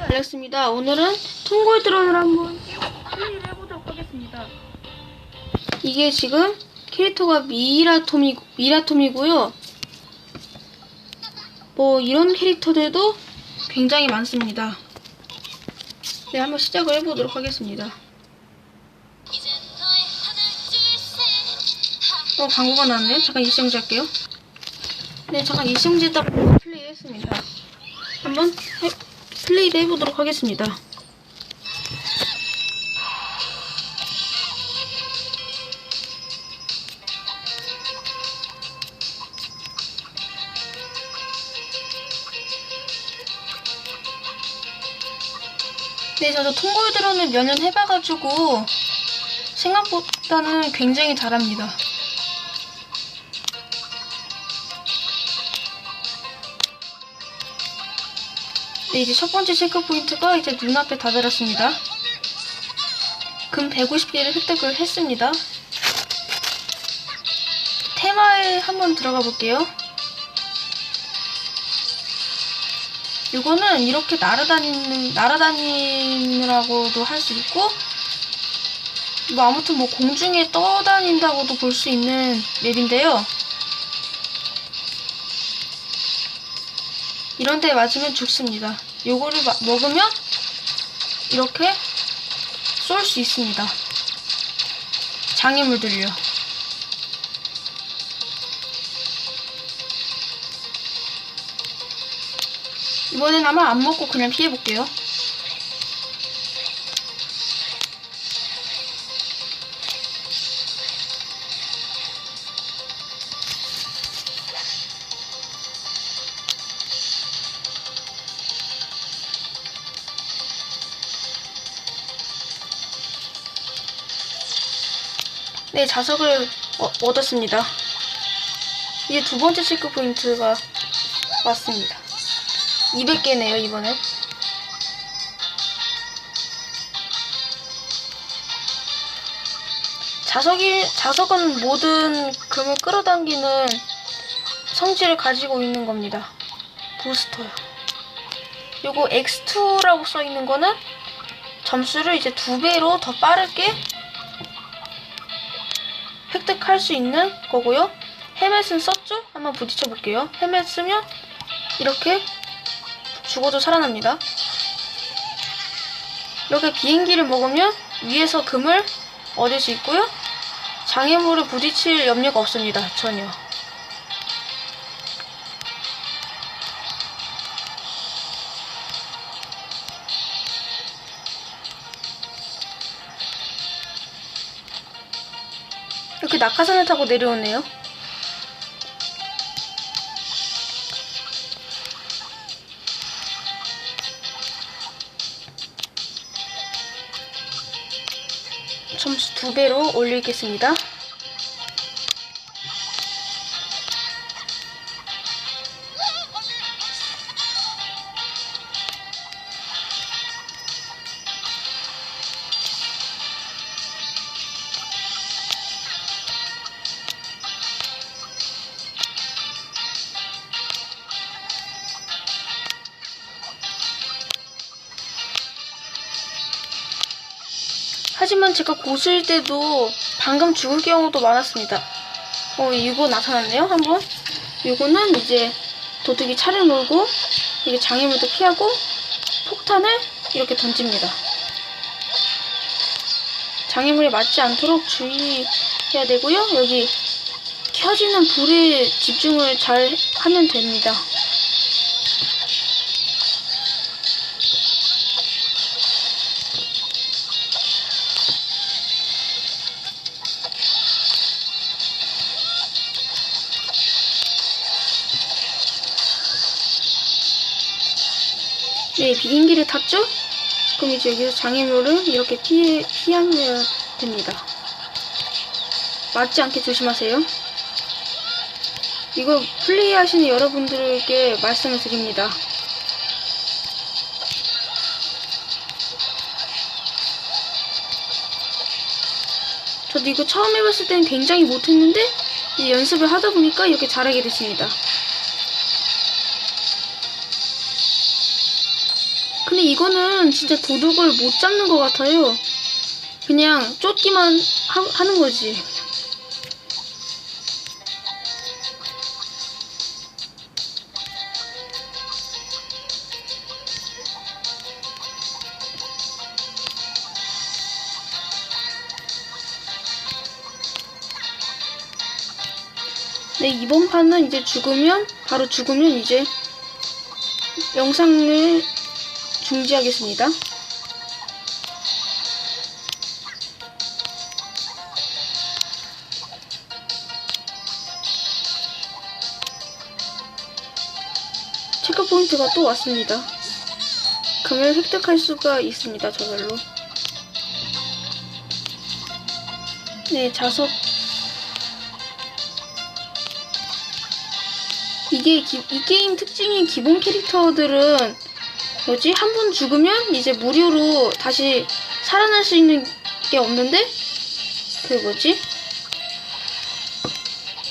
알겠습니다. 오늘은 통골 드론을 한번 플레이를 해보도록 하겠습니다. 이게 지금 캐릭터가 미라톰이, 미라톰이고요. 뭐 이런 캐릭터들도 굉장히 많습니다. 네, 한번 시작을 해보도록 하겠습니다. 어, 광고가 나왔네요. 잠깐 일시정지 할게요. 네, 잠깐 일시정지 했다가 플레이 했습니다. 한번 해, 플레이를 해보도록 하겠습니다. 네, 저도 통골 드론을 몇 년 해봐가지고 생각보다는 굉장히 잘합니다. 네, 이제 첫 번째 체크 포인트가 이제 눈앞에 다다랐습니다. 금 150개를 획득을 했습니다. 테마에 한번 들어가 볼게요. 이거는 이렇게 날아다니는, 날아다니느라고도 할 수 있고, 뭐 아무튼 뭐 공중에 떠다닌다고도 볼 수 있는 맵인데요. 이런 데 맞으면 죽습니다. 요거를 마- 먹으면 이렇게 쏠 수 있습니다. 장애물들요. 이번엔 아마 안 먹고 그냥 피해볼게요. 네, 자석을 어- 얻었습니다. 이제 두 번째 체크 포인트가 왔습니다. 200개네요, 이번엔. 자석이, 자석은 모든 금을 끌어당기는 성질을 가지고 있는 겁니다. 부스터요. 요거 X2라고 써 있는 거는 점수를 이제 두 배로 더 빠르게 획득할 수 있는 거고요. 헬멧은 썼죠? 한번 부딪혀 볼게요. 헬멧 쓰면 이렇게 죽어도 살아납니다. 이렇게 비행기를 먹으면 위에서 금을 얻을 수 있고요. 장애물을 부딪힐 염려가 없습니다. 전혀. 낙하산을 타고 내려오네요. 점수 두 배로 올리겠습니다. 하지만 제가 고수일 때도 방금 죽을 경우도 많았습니다. 어, 이거 나타났네요, 한번. 이거는 이제 도둑이 차를 몰고, 이게 장애물도 피하고, 폭탄을 이렇게 던집니다. 장애물에 맞지 않도록 주의해야 되고요. 여기 켜지는 불에 집중을 잘 하면 됩니다. 비행기를 탔죠? 그럼 이제 여기서 장애물을 이렇게 피해, 피하면 됩니다. 맞지 않게 조심하세요. 이거 플레이하시는 여러분들에게 말씀을 드립니다. 저도 이거 처음 해봤을 때는 굉장히 못했는데 연습을 하다 보니까 이렇게 잘하게 됐습니다. 이거는 진짜 도둑을 못 잡는 것 같아요. 그냥 쫓기만 하, 하는 거지. 네, 이번 판은 이제 죽으면, 바로 죽으면 이제 영상을 중지하겠습니다. 체크 포인트가 또 왔습니다. 금을 획득할 수가 있습니다, 저절로. 네, 자석. 이게 기- 이 게임 특징인 기본 캐릭터들은 뭐지? 한 번 죽으면 이제 무료로 다시 살아날 수 있는 게 없는데 그 뭐지?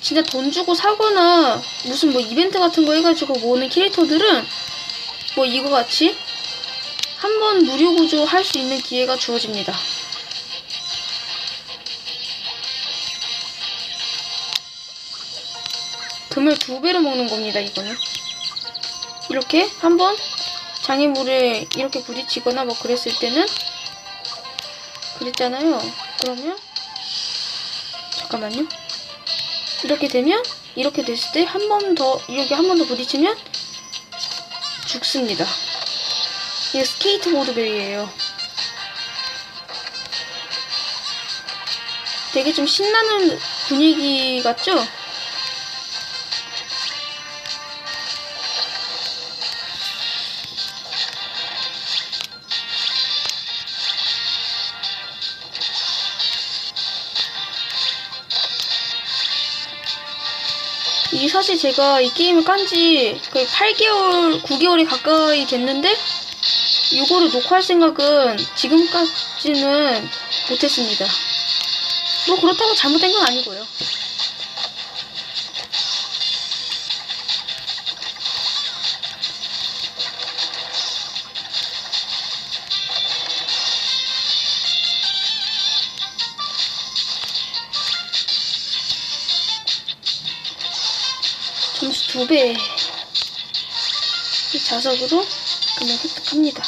진짜 돈 주고 사거나 무슨 뭐 이벤트 같은 거 해가지고 모으는 캐릭터들은 뭐 이거 같이 한 번 무료 구조 할 수 있는 기회가 주어집니다. 금을 두 배로 먹는 겁니다, 이거는. 이렇게 한번 장애물에 이렇게 부딪히거나 뭐 그랬을 때는 그랬잖아요. 그러면 잠깐만요. 이렇게 되면 이렇게 됐을 때 한 번더 이렇게 한번 더 부딪히면 죽습니다. 이게 스케이트보드 벨이에요. 되게 좀 신나는 분위기 같죠? 이 사실 제가 이 게임을 깐 지 거의 8개월, 9개월이 가까이 됐는데 이거를 녹화할 생각은 지금까지는 못했습니다. 뭐 그렇다고 잘못된 건 아니고요. 두 배. 이 자석으로 금을 획득합니다.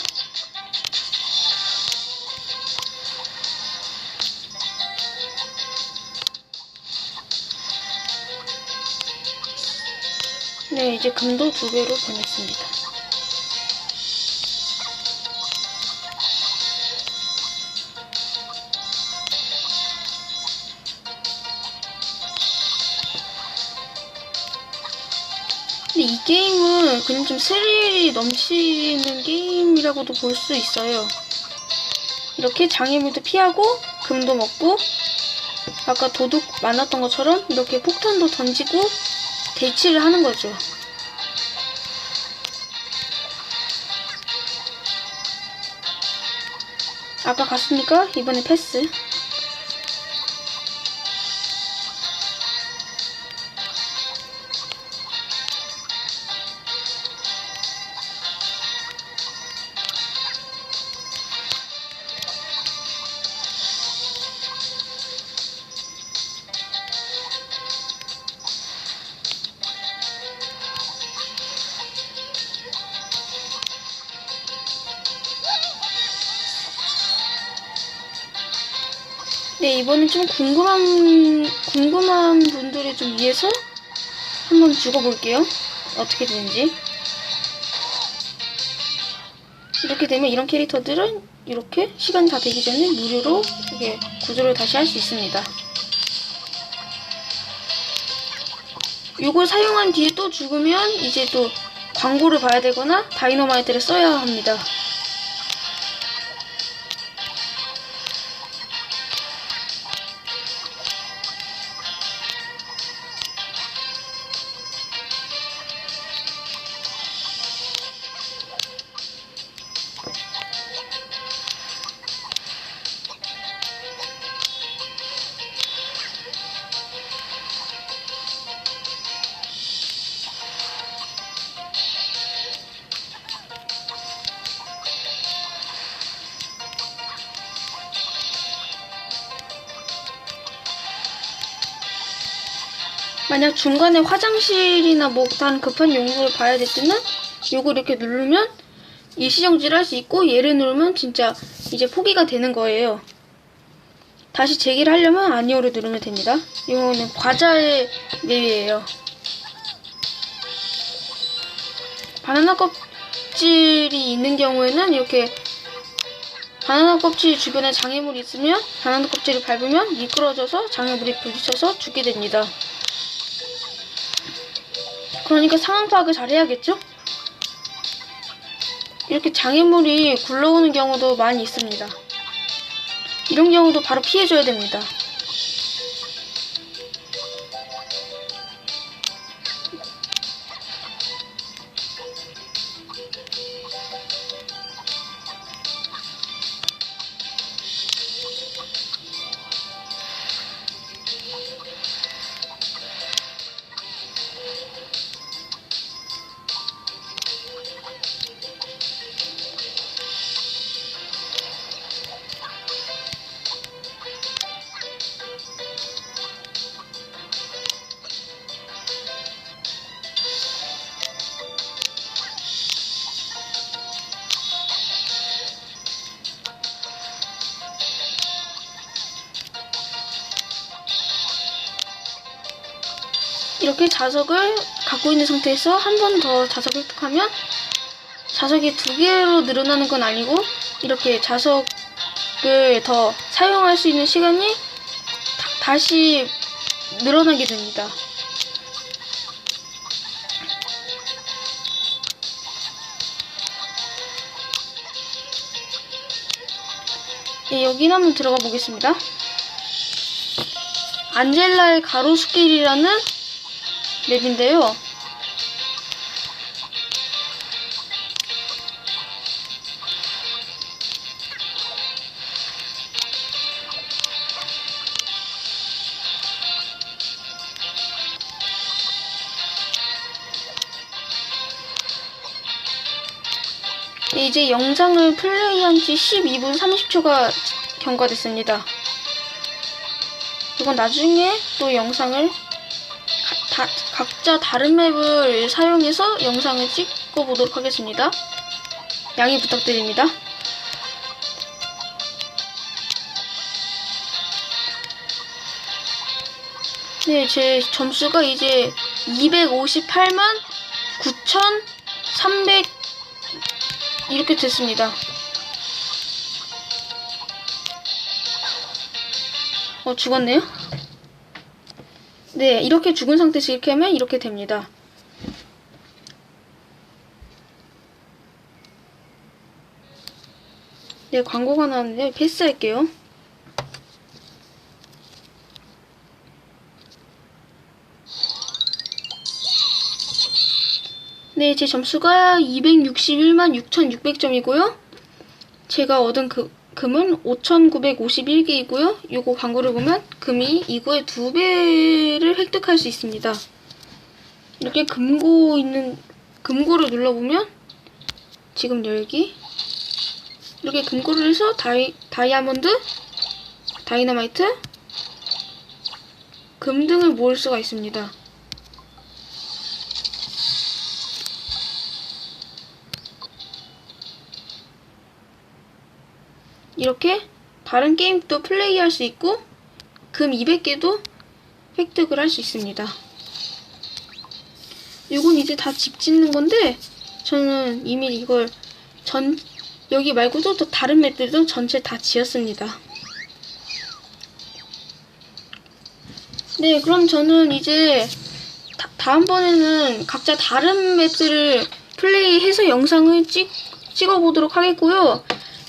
네, 이제 금도 두 배로 변했습니다. 그냥 좀 스릴이 넘치는 게임이라고도 볼 수 있어요. 이렇게 장애물도 피하고 금도 먹고 아까 도둑 많았던 것처럼 이렇게 폭탄도 던지고 대치를 하는 거죠. 아까 갔으니까 이번에 패스. 이번엔 좀 궁금한, 궁금한 분들을 좀 위해서 한번 죽어볼게요. 어떻게 되는지. 이렇게 되면 이런 캐릭터들은 이렇게 시간 다 되기 전에 무료로 이게 구조를 다시 할 수 있습니다. 이걸 사용한 뒤에 또 죽으면 이제 또 광고를 봐야 되거나 다이너마이트를 써야 합니다. 만약 중간에 화장실이나 뭐 다른 급한 용도를 봐야 될 때는 요거 이렇게 누르면 일시정지를 할 수 있고 얘를 누르면 진짜 이제 포기가 되는 거예요. 다시 재기를 하려면 아니오를 누르면 됩니다. 이거는 과자의 맵이에요. 바나나 껍질이 있는 경우에는 이렇게 바나나 껍질 주변에 장애물이 있으면 바나나 껍질을 밟으면 미끄러져서 장애물이 부딪혀서 죽게 됩니다. 그러니까 상황 파악을 잘 해야겠죠? 이렇게 장애물이 굴러오는 경우도 많이 있습니다. 이런 경우도 바로 피해줘야 됩니다. 이렇게 자석을 갖고 있는 상태에서 한 번 더 자석을 획득하면 자석이 두 개로 늘어나는 건 아니고 이렇게 자석을 더 사용할 수 있는 시간이 다, 시 늘어나게 됩니다. 네, 여기는 한번 들어가 보겠습니다. 안젤라의 가로수길이라는 맵인데요. 네, 이제 영상을 플레이한 지 12분 30초가 경과됐습니다. 이건 나중에 또 영상을 다, 각자 다른 맵을 사용해서 영상을 찍어 보도록 하겠습니다. 양해 부탁드립니다. 네, 제 점수가 이제 258만 9,300 이렇게 됐습니다. 어, 죽었네요? 네, 이렇게 죽은 상태에서 이렇게 하면 이렇게 됩니다. 네, 광고가 나왔는데 패스할게요. 네, 제 점수가 261만 6,600점이고요. 제가 얻은 그, 금은 5,951개이고요. 요거 광고를 보면 금이 이거의 두 배를 획득할 수 있습니다. 이렇게 금고 있는 금고를 눌러보면 지금 열기 이렇게 금고를 해서 다이, 다이아몬드, 다이너마이트, 금 등을 모을 수가 있습니다. 이렇게 다른 게임도 플레이할 수 있고 금 200개도 획득을 할 수 있습니다. 이건 이제 다 집 짓는 건데 저는 이미 이걸 전 여기 말고도 또 다른 맵들도 전체 다 지었습니다. 네, 그럼 저는 이제 다, 다음번에는 각자 다른 맵들을 플레이해서 영상을 찍, 찍어보도록 하겠고요.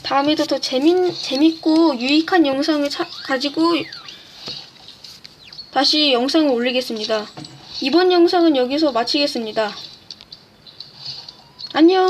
다음에도 더 재밌, 재밌고 유익한 영상을 차, 가지고 다시 영상을 올리겠습니다. 이번 영상은 여기서 마치겠습니다. 안녕!